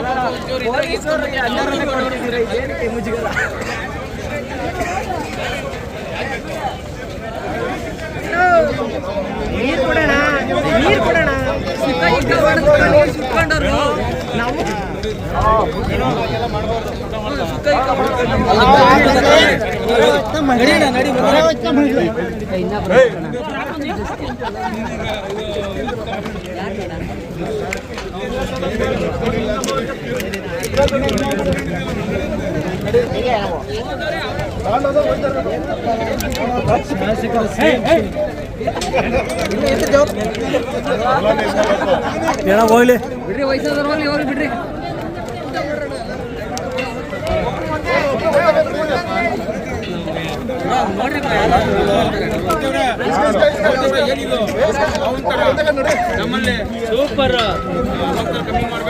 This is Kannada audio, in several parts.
ನೀರು ಕೊಡೋಣ ನೀರು ಕೊಡೋಣ ಸುತ್ಕೊಂಡವ್ರು ನಾವು ಇನ್ನ ಹೋಗ್ಲಿ ಬಿಡ್ರಿ ಹೋಗ್ಲಿ ಬಿಡ್ರಿ ನಮ್ಮಲ್ಲಿ ಸೂಪರ್ ಕಮ್ಮಿ ಮಾಡ್ಬೇಕು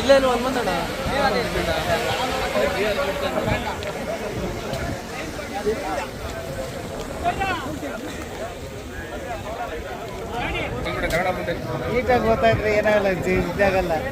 ಇಲ್ಲೇ ಒಂದು ಬಂದಣ್ಣ ಈಟಾಗಿ ಗೊತ್ತಾಯ್ತು ಏನಾಗಲ್ಲ ಇದಾಗಲ್ಲ